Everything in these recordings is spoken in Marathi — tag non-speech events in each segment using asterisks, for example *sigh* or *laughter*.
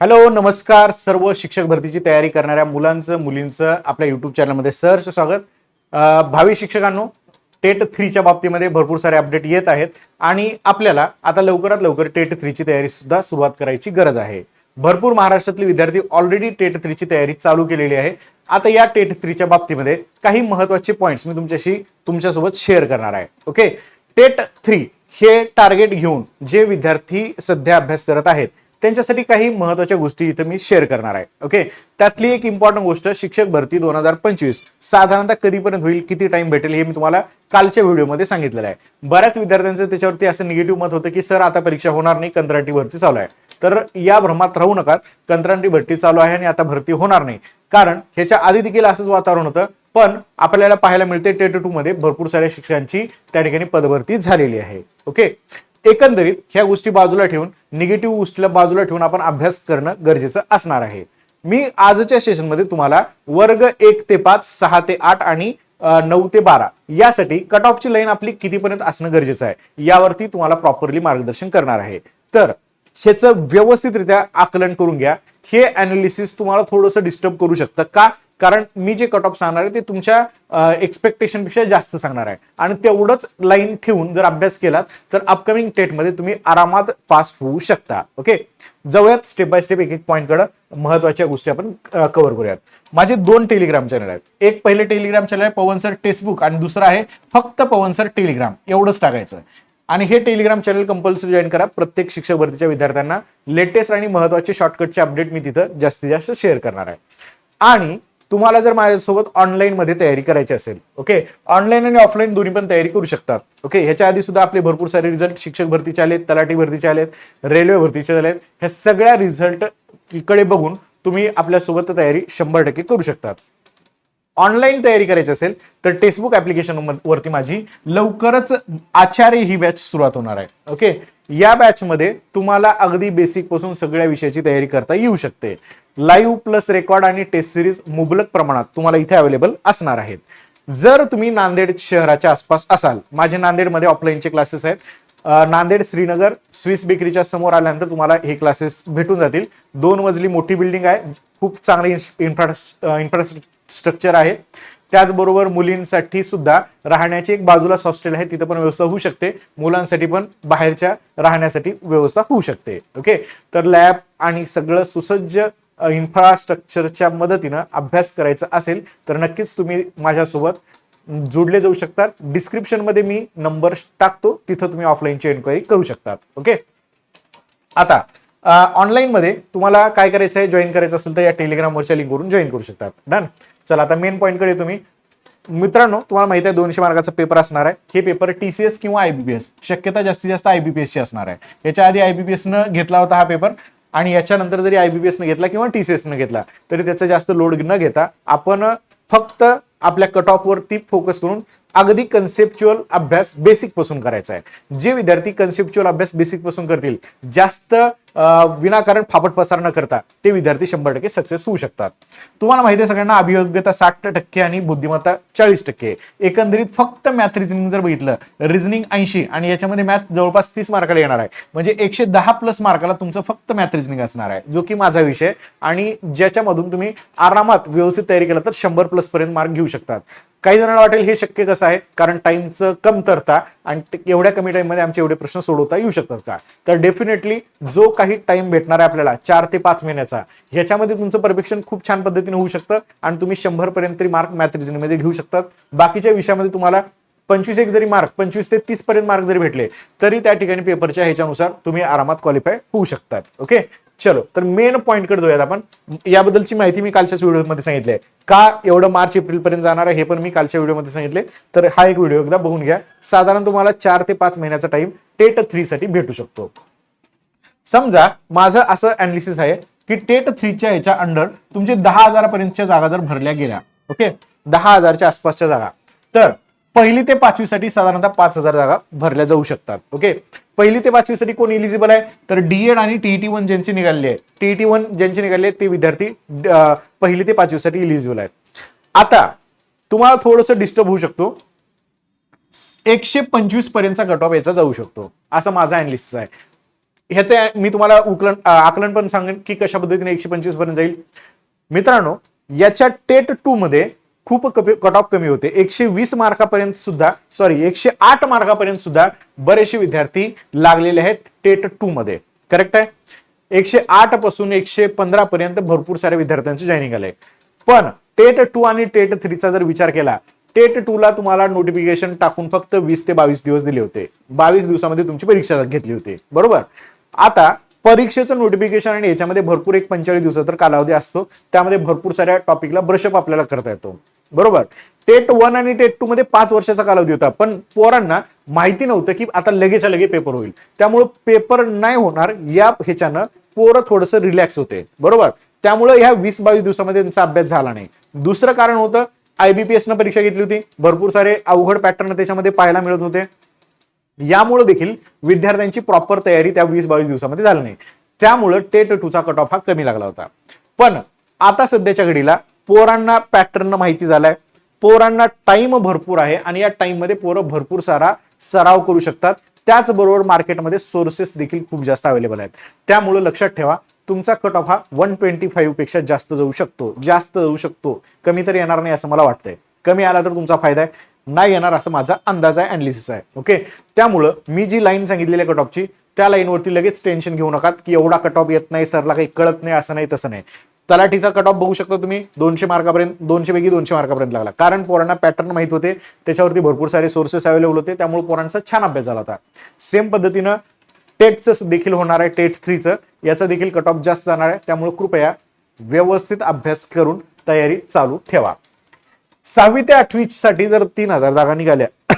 हॅलो नमस्कार सर्व शिक्षक भरतीची तयारी करणाऱ्या मुलांचं मुलींचं आपल्या युट्यूब चॅनलमध्ये सहर्ष स्वागत. भावी शिक्षकांनो टेट थ्रीच्या बाबतीमध्ये भरपूर सारे अपडेट येत आहेत आणि आपल्याला आता लवकरात लवकर टेट थ्रीची तयारी सुद्धा सुरुवात करायची गरज आहे. भरपूर महाराष्ट्रातले विद्यार्थी ऑलरेडी टेट थ्रीची तयारी चालू केलेली आहे. आता या टेट थ्रीच्या बाबतीमध्ये काही महत्त्वाचे पॉईंट्स मी तुमच्याशी तुमच्यासोबत शेअर करणार आहे. ओके टेट थ्री हे टार्गेट घेऊन जे विद्यार्थी सध्या अभ्यास करत आहेत त्यांच्यासाठी काही महत्त्वाच्या गोष्टी इथं मी शेअर करणार आहे. ओके त्यातली एक इम्पॉर्टंट गोष्ट शिक्षक भरती दोन हजार पंचवीस. साधारणतः कधीपर्यंत होईल किती टाइम भेटेल हे मी तुम्हाला कालच्या व्हिडिओमध्ये सांगितलेलं आहे. बऱ्याच विद्यार्थ्यांचं त्याच्यावरती असं निगेटिव्ह मत होतं की सर आता परीक्षा होणार नाही कंत्राटी भरती चालू आहे. तर या भ्रमात राहू नका. कंत्राटी भरती चालू आहे आणि आता भरती होणार नाही. कारण ह्याच्या आधी देखील असंच वातावरण होतं. पण आपल्याला पाहायला मिळते टेट टू मध्ये भरपूर साऱ्या शिक्षकांची त्या ठिकाणी पदभरती झालेली आहे. ओके एकंदरीत ह्या गोष्टी बाजूला ठेवून निगेटिव्ह गोष्टीला बाजूला ठेवून आपण अभ्यास करणं गरजेचं असणार आहे. मी आजच्या सेशनमध्ये तुम्हाला वर्ग एक ते पाच सहा ते आठ आणि नऊ ते बारा यासाठी कट ऑफची लाईन आपली कितीपर्यंत असणं गरजेचं आहे यावरती तुम्हाला प्रॉपरली मार्गदर्शन करणार आहे. तर ह्याचं व्यवस्थितरित्या आकलन करून घ्या. हे अनालिसिस तुम्हाला थोडंसं डिस्टर्ब करू शकतं का? कारण मी जे कट ऑफ सांगणार आहे ते तुमच्या एक्सपेक्टेशनपेक्षा जास्त सांगणार आहे. आणि तेवढंच लाईन ठेवून जर अभ्यास केलात तर अपकमिंग टेटमध्ये तुम्ही आरामात पास होऊ शकता. ओके जाऊयात स्टेप बाय स्टेप एक एक पॉईंटकडे महत्त्वाच्या गोष्टी आपण कव्हर करूयात. माझे दोन टेलिग्राम चॅनल आहेत. एक पहिले टेलिग्राम चॅनल आहे पवन सर टेक्स्टबुक आणि दुसरं आहे फक्त पवन सर टेलिग्राम एवढंच टाकायचं. आणि हे टेलिग्राम चॅनल कंपल्सरी जॉईन करा. प्रत्येक शिक्षक भरतीच्या विद्यार्थ्यांना लेटेस्ट आणि महत्त्वाचे शॉर्टकटचे अपडेट मी तिथं जास्तीत जास्त शेअर करणार आहे. आणि तुम्हाला जर माझ्यासोबत ऑनलाईनमध्ये तयारी करायची असेल ओके ऑनलाईन आणि ऑफलाईन दोन्ही पण तयारी करू शकतात ओके ह्याच्या आधी सुद्धा आपले भरपूर सारे रिझल्ट शिक्षक भरतीचे आलेत तलाठी भरतीचे आलेत रेल्वे भरतीचे आलेत. ह्या सगळ्या रिझल्टकडे बघून तुम्ही आपल्यासोबत तयारी शंभर टक्के करू शकतात. ऑनलाईन तयारी करायची असेल तर टेक्स्टबुक ऍप्लिकेशन वरती माझी लवकरच आचार्य ही बॅच सुरुवात होणार आहे ओके या बॅच मध्ये तुम्हाला अगदी बेसिकपासून सगळ्या विषयाची तयारी करता येऊ शकते. लाईव्ह प्लस रेकॉर्ड आणि टेस्ट सिरीज मुबलक प्रमाणात तुम्हाला इथे अवेलेबल असणार आहेत. जर तुम्ही नांदेड शहराच्या आसपास असाल माझे नांदेडमध्ये ऑफलाईनचे क्लासेस आहेत. नांदेड श्रीनगर स्विस बेकरीच्या समोर आल्यानंतर तुम्हाला हे क्लासेस भेटून जातील. दोन मजली मोठी बिल्डिंग आहे खूप चांगली इन्फ्रा इन्फ्रास्ट्रक्चर आहे. त्याचबरोबर मुलींसाठी सुद्धा राहण्याची एक बाजूला हॉस्टेल आहे तिथं पण व्यवस्था होऊ शकते. मुलांसाठी पण बाहेरच्या राहण्यासाठी व्यवस्था होऊ शकते. ओके तर लॅब आणि सगळं सुसज्ज इन्फ्रास्ट्रक्चरच्या मदतीनं अभ्यास करायचा असेल तर नक्कीच तुम्ही माझ्यासोबत जोडले जाऊ शकतात. डिस्क्रिप्शनमध्ये मी नंबर टाकतो तिथं तुम्ही ऑफलाईनची एन्क्वायरी करू शकतात. ओके आता ऑनलाईनमध्ये तुम्हाला काय करायचं आहे? जॉईन करायचं असेल तर या टेलिग्रामवरच्या लिंकवरून जॉईन करू शकतात. डन चला आता मेन पॉईंटकडे तुम्ही. मित्रांनो तुम्हाला माहिती आहे दोनशे मार्काचा पेपर असणार आहे. हे पेपर टीसीएस किंवा आयबीपीएस शक्यता जास्तीत जास्त आयबीपीएस ची असणार आहे. याच्या आधी आयबीपीएसनं न घेतला होता हा पेपर आणि याच्यानंतर जरी आय बी बी एसनं घेतला किंवा टीसीएस न घेतला तरी त्याचा जास्त लोड न घेता आपण फक्त आपल्या कट ऑफवरती फोकस करून अगदी कन्सेप्च्युअल अभ्यास बेसिकपासून करायचा आहे. जे विद्यार्थी कन्सेप्च्युअल अभ्यास बेसिकपासून करतील जास्त विनाकारण फापट पसार न करता ते विद्यार्थी शंभर टक्के सक्सेस होऊ शकतात. तुम्हाला माहिती आहे सगळ्यांना अभियोग्यता साठ टक्के आणि बुद्धिमत्ता चाळीस टक्के. एकंदरीत फक्त मॅथ रिझनिंग जर बघितलं रिझनिंग ऐंशी आणि याच्यामध्ये मॅथ जवळपास तीस मार्काला येणार आहे. म्हणजे एकशे दहा प्लस मार्काला तुमचं फक्त मॅथ रिझनिंग असणार आहे जो की माझा विषय आणि ज्याच्यामधून तुम्ही आरामात व्यवस्थित तयारी केला तर शंभर प्लस पर्यंत मार्क घेऊ शकतात. काही जणांना वाटेल हे शक्य कसं आहे? कारण टाइमचं कमतरता आणि एवढ्या कमी टाइममध्ये आमचे एवढे प्रश्न सोडवता येऊ शकतात का? तर डेफिनेटली जो काही टाइम भेटणार आहे आपल्याला चार ते पाच महिन्याचा ह्याच्यामध्ये तुमचं परफेक्शन खूप छान पद्धतीने होऊ शकतं आणि तुम्ही शंभर पर्यंत तरी मार्क मॅथ घेऊ शकतात. बाकीच्या विषयामध्ये तुम्हाला पंचवीस एक जरी मार्क पंचवीस ते तीस पर्यंत मार्क जरी भेटले तरी त्या ठिकाणी पेपरच्या ह्याच्यानुसार तुम्ही आरामात क्वालिफाय होऊ शकतात. ओके चलो तर मेन पॉईंटकडे जाऊयात आपण. याबद्दलची माहिती मी कालच्याच व्हिडिओमध्ये सांगितली आहे. का एवढं मार्च एप्रिल पर्यंत जाणार आहे हे पण मी कालच्या व्हिडिओमध्ये सांगितले. तर हा एक व्हिडिओ एकदा बघून घ्या. साधारण तुम्हाला चार ते पाच महिन्याचा टाइम टेट थ्री साठी भेटू शकतो. समजा माझं असं अनालिसिस आहे की टेट थ्रीच्या ह्याच्या अंडर तुमचे दहा हजारापर्यंतच्या जागा जर भरल्या गेल्या ओके दहा हजारच्या आसपासच्या जागा. तर पहिली ते पाचवीसाठी साधारणतः पाच हजार जागा भरल्या जाऊ शकतात. ओके पहिली ते पाचवीसाठी कोण इलिजिबल आहे? तर डीएड आणि टीईटी वन ज्यांची निघाली आहे टीईटी वन ज्यांची निघाली आहे ते विद्यार्थी पहिली ते पाचवीसाठी इलिजिबल आहेत. आता तुम्हाला थोडंसं डिस्टर्ब होऊ शकतो. एकशे पंचवीस पर्यंतचा कट ऑफ याचा जाऊ शकतो. असं माझा अनालिसिस आहे. ह्याचे मी तुम्हाला उकलन आकलन पण सांगेन की कशा पद्धतीने एकशे पंचवीसपर्यंत जाईल. मित्रांनो याच्या टेट टू मध्ये खूप कट ऑफ कमी होते. एकशे वीस मार्कापर्यंत सुद्धा सॉरी एकशे आठ मार्कापर्यंत सुद्धा बरेचसे विद्यार्थी लागलेले आहेत टेट टू मध्ये. करेक्ट आहे? एकशे आठपासून एकशे पंधरा पर्यंत भरपूर साऱ्या विद्यार्थ्यांचे जॉईनिंग आलंय पण टेट टू आणि टेट थ्रीचा जर विचार केला टेट टू ला तुम्हाला नोटिफिकेशन टाकून फक्त वीस ते बावीस दिवस दिले होते. बावीस दिवसामध्ये तुमची परीक्षा घेतली होती. बरोबर? आता परीक्षेचं नोटिफिकेशन आणि याच्यामध्ये भरपूर एक पंचेचाळीस दिवसाचा तर कालावधी असतो. त्यामध्ये भरपूर साऱ्या टॉपिकला ब्रशअप आपल्याला करता येतो. बरोबर? टेट वन आणि टेट टू मध्ये पाच वर्षाचा कालावधी होता. पण पोरांना माहिती नव्हतं की आता लगेच्या लगे पेपर होईल. त्यामुळे पेपर नाही होणार या ह्याच्यानं पोरं थोडस रिलॅक्स होते. बरोबर? त्यामुळे ह्या वीस बावीस दिवसामध्ये त्यांचा अभ्यास झाला नाही. दुसरं कारण होतं आयबीपीएस न परीक्षा घेतली होती. भरपूर सारे अवघड पॅटर्न त्याच्यामध्ये पाहायला मिळत होते. यामुळे देखील विद्यार्थ्यांची प्रॉपर तयारी त्या वीस बावीस दिवसामध्ये झाली नाही. त्यामुळं टेट टूचा कट ऑफ हा कमी लागला होता. पण आता सध्याच्या घडीला पोरांना पॅटर्न माहिती झालाय. पोरांना टाइम भरपूर आहे आणि या टाइममध्ये पोरं भरपूर सारा सराव करू शकतात. त्याचबरोबर मार्केटमध्ये सोर्सेस देखील खूप जास्त अवेलेबल आहेत. त्यामुळे लक्षात ठेवा तुमचा कट ऑफ हा वन ट्वेंटी फाईव्हपेक्षा जास्त जाऊ शकतो. जास्त जाऊ शकतो. कमी तर येणार नाही असं मला वाटतंय. कमी आला तर तुमचा फायदा आहे. नाही येणार असं माझा अंदाज आहे अनालिसिस आहे. ओके त्यामुळं मी जी लाईन सांगितलेली आहे कट ऑफची त्या लाईनवरती लगेच टेन्शन घेऊ नका की एवढा कट ऑफ येत नाही सरला काही कळत नाही असं नाही तसं नाही. तलाठीचा कट ऑफ बघू शकता तुम्ही दोनशे मार्कापर्यंत दोनशे पैकी दोनशे मार्कापर्यंत लागला. कारण पोरांना पॅटर्न माहीत होते त्याच्यावरती भरपूर सारे सोर्सेस अवेलेबल होते त्यामुळे पोरांचा छान अभ्यास झाला होता. सेम पद्धतीनं टेटचं देखील होणार आहे टेट थ्रीचं याचा देखील कट ऑफ जास्त जाणार आहे. त्यामुळे कृपया व्यवस्थित अभ्यास करून तयारी चालू ठेवा. सहावी ते आठवीसाठी जर तीन हजार जागा निघाल्या *coughs*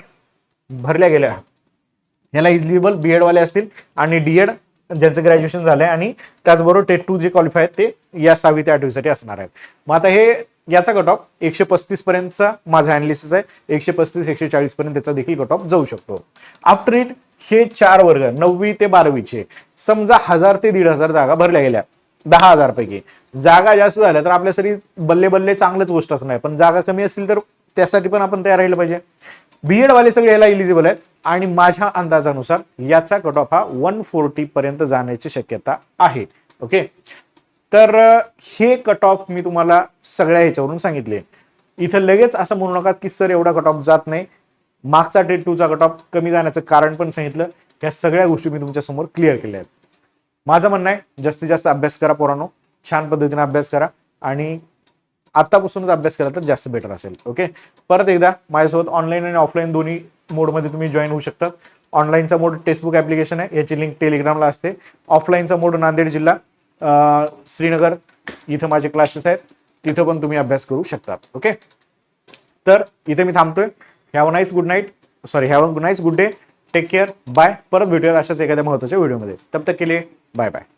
भरल्या गेल्या ह्याला इलिजिबल बीएड वाले असतील आणि डीएड ज्यांचं ग्रॅज्युएशन झालंय आणि त्याचबरोबर टेट टू जे क्वालिफाय आहेत ते या सहावी ते आठवीसाठी असणार आहेत. मग आता हे याचा कट ऑफ एकशे पस्तीस पर्यंतचा माझा अनालिसिस आहे. एकशे पस्तीस एकशे चाळीस पर्यंत त्याचा देखील कट ऑफ जाऊ शकतो. आफ्टर इट हे चार वर्ग नववी ते बारावीचे समजा हजार ते दीड हजार जागा भरल्या गेल्या. दहा हजार पैकी. जागा जास्त झाल्या तर आपल्यासाठी बल्ले बल्ले चांगलंच गोष्ट असणार आहे. पण जागा कमी असतील तर त्यासाठी पण आपण तयार राहिलं पाहिजे. बीएड वाले सगळे याला इलिजिबल आहेत. आणि माझ्या अंदाजानुसार याचा कट ऑफ हा वन फोर्टी पर्यंत जाण्याची शक्यता आहे. ओके तर हे कट ऑफ मी तुम्हाला सगळ्या ह्याच्यावरून सांगितले. इथं लगेच असं म्हणू नका की सर एवढा कट ऑफ जात नाही. मागचा टेट टूचा कट ऑफ कमी जाण्याचं कारण पण सांगितलं. या सगळ्या गोष्टी मी तुमच्यासमोर क्लिअर केल्या आहेत. माझं म्हणणं आहे जास्तीत जास्त अभ्यास करा पोरांनो. छान पद्धतीने अभ्यास करा. आणि आत्तापासूनच अभ्यास केला तर जास्त बेटर असेल ओके परत एकदा माझ्यासोबत ऑनलाईन आणि ऑफलाईन दोन्ही मोडमध्ये तुम्ही जॉईन होऊ शकता. ऑनलाईनचा मोड टेक्स्टबुक ॲप्लिकेशन आहे याची लिंक टेलिग्रामला असते. ऑफलाईनचा मोड नांदेड जिल्हा श्रीनगर इथं माझे क्लासेस आहेत. तिथं पण तुम्ही अभ्यास करू शकता ओके तर इथे मी थांबतोय. Have nice good night sorry have good nice good day take care bye परत भेटूयात अशाच एखाद्या महत्त्वाच्या व्हिडिओमध्ये तब तक केले बाय बाय